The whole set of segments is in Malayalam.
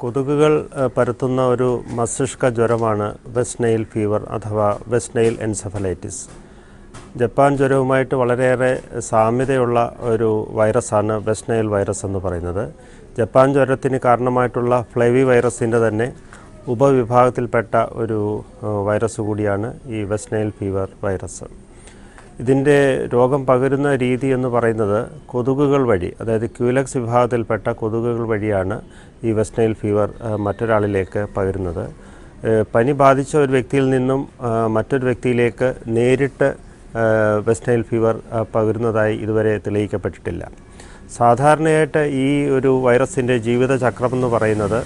കൊതുകുകൾ പരത്തുന്ന ഒരു മസ്തിഷ്ക ജ്വരമാണ് വെസ്റ്റ് നൈൽ ഫീവർ അഥവാ വെസ്റ്റ് നൈൽ എൻസെഫലൈറ്റിസ്. ജപ്പാൻ ജ്വരവുമായിട്ട് വളരെയേറെ സാമ്യതയുള്ള ഒരു വൈറസാണ് വെസ്റ്റ് നൈൽ വൈറസ് എന്ന് പറയുന്നത്. ജപ്പാൻ ജ്വരത്തിന് കാരണമായിട്ടുള്ള ഫ്ലൈവി വൈറസിന്റെ തന്നെ ഉപവിഭാഗത്തിൽപ്പെട്ട ഒരു വൈറസ് കൂടിയാണ് ഈ വെസ്റ്റ് നൈൽ ഫീവർ വൈറസ്. ഇതിന്റെ രോഗം പകരുന്ന രീതി എന്ന് പറയുന്നത് കൊതുകുകൾ വഴി അതായത് ക്യൂലക്സ് വിഭാഗത്തിൽപ്പെട്ട കൊതുകുകൾ വഴിയാണ് ഈ വെസ്റ്റ്നൈൽ ഫീവർ മറ്റൊരാളിലേക്ക് പകരുന്നത്. പനി ബാധിച്ച ഒരു വ്യക്തിയിൽ നിന്നും മറ്റൊരു വ്യക്തിയിലേക്ക് നേരിട്ട് West Nile West Nile fever പകരുന്നതായി ഇതുവരെ തെളിയിക്കപ്പെട്ടിട്ടില്ല. സാധാരണയായിട്ട് ഈ ഒരു വൈറസിന്റെ ജീവിതചക്രം എന്ന് പറയുന്നത്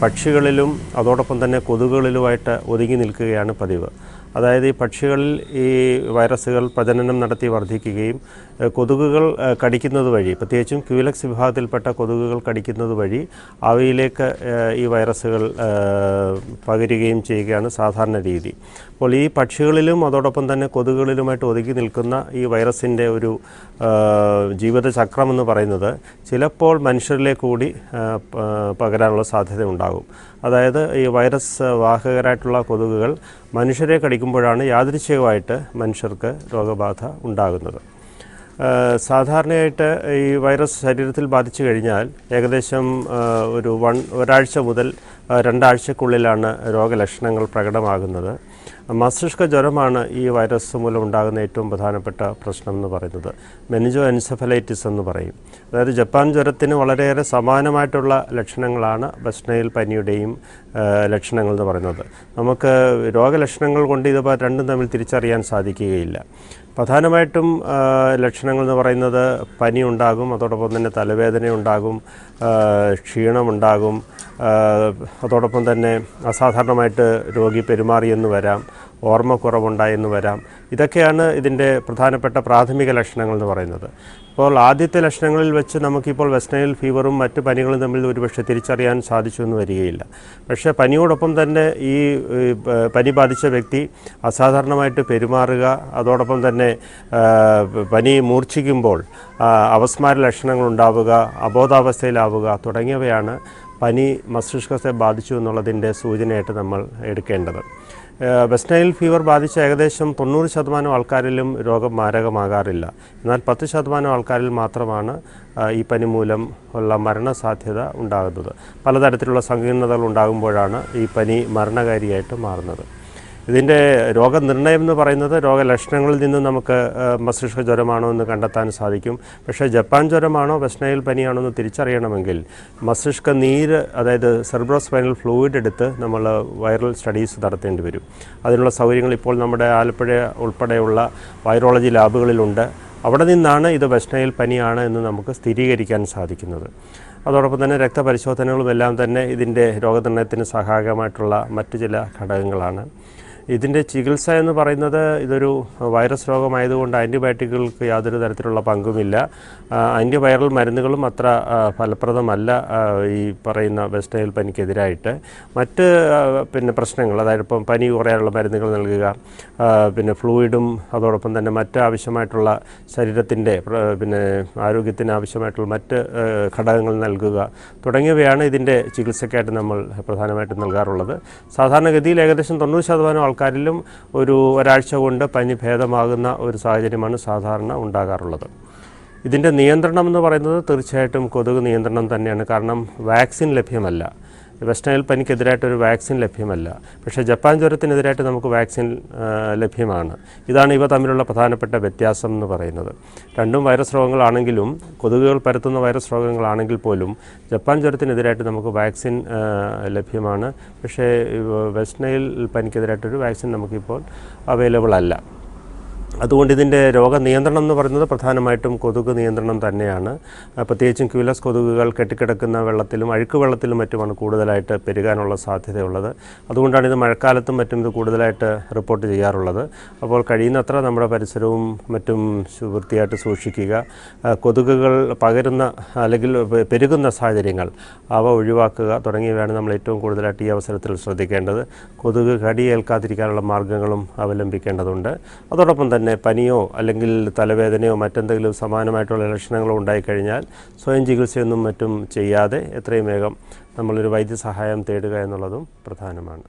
പക്ഷികളിലും അതോടൊപ്പം തന്നെ കൊതുകുകളിലുമായിട്ട് ഒതുങ്ങി നിൽക്കുകയാണ് പതിവ്. അതായത് ഈ പക്ഷികളിൽ ഈ വൈറസുകൾ പ്രജനനം നടത്തി വർദ്ധിക്കുകയും കൊതുകുകൾ കടിക്കുന്നത് വഴി പ്രത്യേകിച്ചും ക്യൂലക്സ് വിഭാഗത്തിൽപ്പെട്ട കൊതുകുകൾ കടിക്കുന്നത് വഴി അവയിലേക്ക് ഈ വൈറസുകൾ പകരുകയും ചെയ്യുകയാണ് സാധാരണ രീതി. അപ്പോൾ ഈ പക്ഷികളിലും അതോടൊപ്പം തന്നെ കൊതുകുകളിലുമായിട്ട് ഒതുങ്ങി നിൽക്കുന്ന ഈ വൈറസിന്റെ ഒരു ജീവിതചക്രം എന്ന് പറയുന്നത് ചിലപ്പോൾ മനുഷ്യരിലേക്ക് കൂടി പകരാനുള്ള സാധ്യത ഉണ്ടാകും അതായത് ഈ വൈറസ് വാഹകരായിട്ടുള്ള കൊതുകുകൾ മനുഷ്യരെ കടിക്കുമ്പോഴാണ് യാദൃശ്ചികമായിട്ട് മനുഷ്യർക്ക് രോഗബാധ ഉണ്ടാകുന്നത്. സാധാരണയായിട്ട് ഈ വൈറസ് ശരീരത്തിൽ ബാധിച്ചു കഴിഞ്ഞാൽ ഏകദേശം ഒരു വൺ ഒരാഴ്ച മുതൽ രണ്ടാഴ്ചക്കുള്ളിലാണ് രോഗലക്ഷണങ്ങൾ പ്രകടമാകുന്നത്. മസ്തിഷ്ക ജ്വരമാണ് ഈ വൈറസ് മൂലം ഉണ്ടാകുന്ന ഏറ്റവും പ്രധാനപ്പെട്ട പ്രശ്നം എന്ന് പറയുന്നത്. മെനിജോ എൻസെഫലൈറ്റിസ് എന്ന് പറയും. അതായത് ജപ്പാൻ ജ്വരത്തിന് വളരെയേറെ സമാനമായിട്ടുള്ള ലക്ഷണങ്ങളാണ് ബസ്നയിൽ പനിയുടെയും ലക്ഷണങ്ങൾ എന്ന് പറയുന്നത്. നമുക്ക് രോഗലക്ഷണങ്ങൾ കൊണ്ട് ഇത് രണ്ടും തമ്മിൽ തിരിച്ചറിയാൻ സാധിക്കുകയില്ല. പ്രധാനമായിട്ടും ലക്ഷണങ്ങൾ എന്ന് പറയുന്നത് പനി ഉണ്ടാകും അതോടൊപ്പം തന്നെ തലവേദന ഉണ്ടാകും ക്ഷീണമുണ്ടാകും അതോടൊപ്പം തന്നെ അസാധാരണമായിട്ട് രോഗി പെരുമാറിയെന്ന് വരാം ഓർമ്മക്കുറവുണ്ടായെന്ന് വരാം. ഇതൊക്കെയാണ് ഇതിന്റെ പ്രധാനപ്പെട്ട പ്രാഥമിക ലക്ഷണങ്ങൾ എന്ന് പറയുന്നത്. അപ്പോൾ ആദ്യത്തെ ലക്ഷണങ്ങളിൽ വെച്ച് നമുക്കിപ്പോൾ വെസ്റ്റ്നൈൽ ഫീവറും മറ്റ് പനികളും തമ്മിൽ ഒരുപക്ഷെ തിരിച്ചറിയാൻ സാധിച്ചു എന്ന് വരികയില്ല. പക്ഷേ പനിയോടൊപ്പം തന്നെ ഈ പനി ബാധിച്ച വ്യക്തി അസാധാരണമായിട്ട് പെരുമാറുക അതോടൊപ്പം തന്നെ പനി മൂർച്ഛിക്കുമ്പോൾ അവസ്മാര ലക്ഷണങ്ങൾ ഉണ്ടാവുക അബോധാവസ്ഥയിലാവുക തുടങ്ങിയവയാണ് പനി മസ്തിഷ്കത്തെ ബാധിച്ചു എന്നുള്ളതിന്റെ സൂചനയായിട്ട് നമ്മൾ എടുക്കേണ്ടത്. വെസ്റ്റ് നൈൽ ഫീവർ ബാധിച്ച ഏകദേശം തൊണ്ണൂറ് ശതമാനം ആൾക്കാരിലും രോഗം മാരകമാകാറില്ല. എന്നാൽ പത്ത് ശതമാനം ആൾക്കാരിൽ മാത്രമാണ് ഈ പനി മൂലം ഉള്ള മരണസാധ്യത ഉണ്ടാകുന്നത്. പലതരത്തിലുള്ള സങ്കീർണതകൾ ഉണ്ടാകുമ്പോഴാണ് ഈ പനി മരണകാരിയായിട്ട് മാറുന്നത്. ഇതിന്റെ രോഗനിർണയം എന്ന് പറയുന്നത് രോഗലക്ഷണങ്ങളിൽ നിന്ന് നമുക്ക് മസ്തിഷ്ക ജ്വരമാണോ എന്ന് കണ്ടെത്താൻ സാധിക്കും. പക്ഷേ ജപ്പാൻ ജ്വരമാണോ വെസ്റ്റ്നൈൽ പനിയാണോ എന്ന് തിരിച്ചറിയണമെങ്കിൽ മസ്തിഷ്ക നീര് അതായത് സെർബ്രോസ്പൈനൽ ഫ്ലൂയിഡ് എടുത്ത് നമ്മൾ വൈറൽ സ്റ്റഡീസ് നടത്തേണ്ടി വരും. അതിനുള്ള സൗകര്യങ്ങൾ ഇപ്പോൾ നമ്മുടെ ആലപ്പുഴ ഉൾപ്പെടെയുള്ള വൈറോളജി ലാബുകളിലുണ്ട്. അവിടെ നിന്നാണ് ഇത് വെസ്റ്റ്നൈൽ പനിയാണ് എന്ന് നമുക്ക് സ്ഥിരീകരിക്കാൻ സാധിക്കുന്നത്. അതോടൊപ്പം തന്നെ രക്തപരിശോധനകളും എല്ലാം തന്നെ ഇതിന്റെ രോഗനിർണയത്തിന് സഹായകമായിട്ടുള്ള മറ്റു ചില ഘടകങ്ങളാണ്. ഇതിന്റെ ചികിത്സ എന്ന് പറയുന്നത് ഇതൊരു വൈറസ് രോഗമായതുകൊണ്ട് ആന്റിബയോട്ടിക്കുകൾക്ക് യാതൊരു തരത്തിലുള്ള പങ്കുമില്ല. ആന്റിവൈറൽ മരുന്നുകളും അത്ര ഫലപ്രദമല്ല ഈ പറയുന്ന വെസ്റ്റൈൽ പനിക്കെതിരായിട്ട്. മറ്റ് പിന്നെ പ്രശ്നങ്ങൾ അതായത് ഇപ്പം പനി കുറയാനുള്ള മരുന്നുകൾ നൽകുക പിന്നെ ഫ്ലൂയിഡും അതോടൊപ്പം തന്നെ മറ്റ് ആവശ്യമായിട്ടുള്ള ശരീരത്തിന്റെ പിന്നെ ആരോഗ്യത്തിന് ആവശ്യമായിട്ടുള്ള മറ്റ് ഘടകങ്ങൾ നൽകുക തുടങ്ങിയവയാണ് ഇതിന്റെ ചികിത്സയ്ക്കായിട്ട് നമ്മൾ പ്രധാനമായിട്ടും നൽകാറുള്ളത്. സാധാരണഗതിയിൽ ഏകദേശം തൊണ്ണൂറ് ശതമാനം ആൾക്കാരിലും ഒരു ഒരാഴ്ച കൊണ്ട് പനി ഭേദമാകുന്ന ഒരു സാഹചര്യമാണ് സാധാരണ ഉണ്ടാകാറുള്ളത്. ഇതിന്റെ നിയന്ത്രണം എന്ന് പറയുന്നത് തീർച്ചയായിട്ടും കൊതുക് നിയന്ത്രണം തന്നെയാണ്. കാരണം വാക്സിൻ ലഭ്യമല്ല. വെസ്റ്റ് നൈൽ പനിക്കെതിരായിട്ടൊരു വാക്സിൻ ലഭ്യമല്ല. പക്ഷേ ജപ്പാൻ ജ്വരത്തിനെതിരായിട്ട് നമുക്ക് വാക്സിൻ ലഭ്യമാണ്. ഇതാണ് ഇവ തമ്മിലുള്ള പ്രധാനപ്പെട്ട വ്യത്യാസം എന്ന് പറയുന്നത്. രണ്ടും വൈറസ് രോഗങ്ങളാണെങ്കിലും കൊതുകുകൾ പരത്തുന്ന വൈറസ് രോഗങ്ങളാണെങ്കിൽ പോലും ജപ്പാൻ ജ്വരത്തിനെതിരായിട്ട് നമുക്ക് വാക്സിൻ ലഭ്യമാണ്. പക്ഷേ വെസ്റ്റ് നൈൽ പനിക്കെതിരായിട്ടൊരു വാക്സിൻ നമുക്കിപ്പോൾ അവൈലബിൾ അല്ല. അതുകൊണ്ട് ഇതിന്റെ രോഗനിയന്ത്രണം എന്ന് പറയുന്നത് പ്രധാനമായിട്ടും കൊതുക് നിയന്ത്രണം തന്നെയാണ്. പ്രത്യേകിച്ചും ക്യൂലസ് കൊതുകുകൾ കെട്ടിക്കിടക്കുന്ന വെള്ളത്തിലും അഴുക്ക് വെള്ളത്തിലും മറ്റുമാണ് കൂടുതലായിട്ട് പെരുകാനുള്ള സാധ്യതയുള്ളത്. അതുകൊണ്ടാണ് ഇത് മഴക്കാലത്തും മറ്റും ഇത് കൂടുതലായിട്ട് റിപ്പോർട്ട് ചെയ്യാറുള്ളത്. അപ്പോൾ കഴിയുന്നത്ര നമ്മുടെ പരിസരവും മറ്റും വൃത്തിയായിട്ട് സൂക്ഷിക്കുക. കൊതുകുകൾ പകരുന്ന അല്ലെങ്കിൽ പെരുകുന്ന സാഹചര്യങ്ങൾ അവ ഒഴിവാക്കുക തുടങ്ങിയവയാണ് നമ്മൾ ഏറ്റവും കൂടുതലായിട്ട് ഈ അവസരത്തിൽ ശ്രദ്ധിക്കേണ്ടത്. കൊതുക് കടിയേൽക്കാതിരിക്കാനുള്ള മാർഗങ്ങളും അവലംബിക്കേണ്ടതുണ്ട്. അതോടൊപ്പം തന്നെ തന്നെ പനിയോ അല്ലെങ്കിൽ തലവേദനയോ മറ്റെന്തെങ്കിലും സമാനമായിട്ടുള്ള ലക്ഷണങ്ങളോ ഉണ്ടായിക്കഴിഞ്ഞാൽ സ്വയം ചികിത്സയൊന്നും മറ്റും ചെയ്യാതെ എത്രയും വേഗം നമ്മളൊരു വൈദ്യസഹായം തേടുക എന്നുള്ളതും പ്രധാനമാണ്.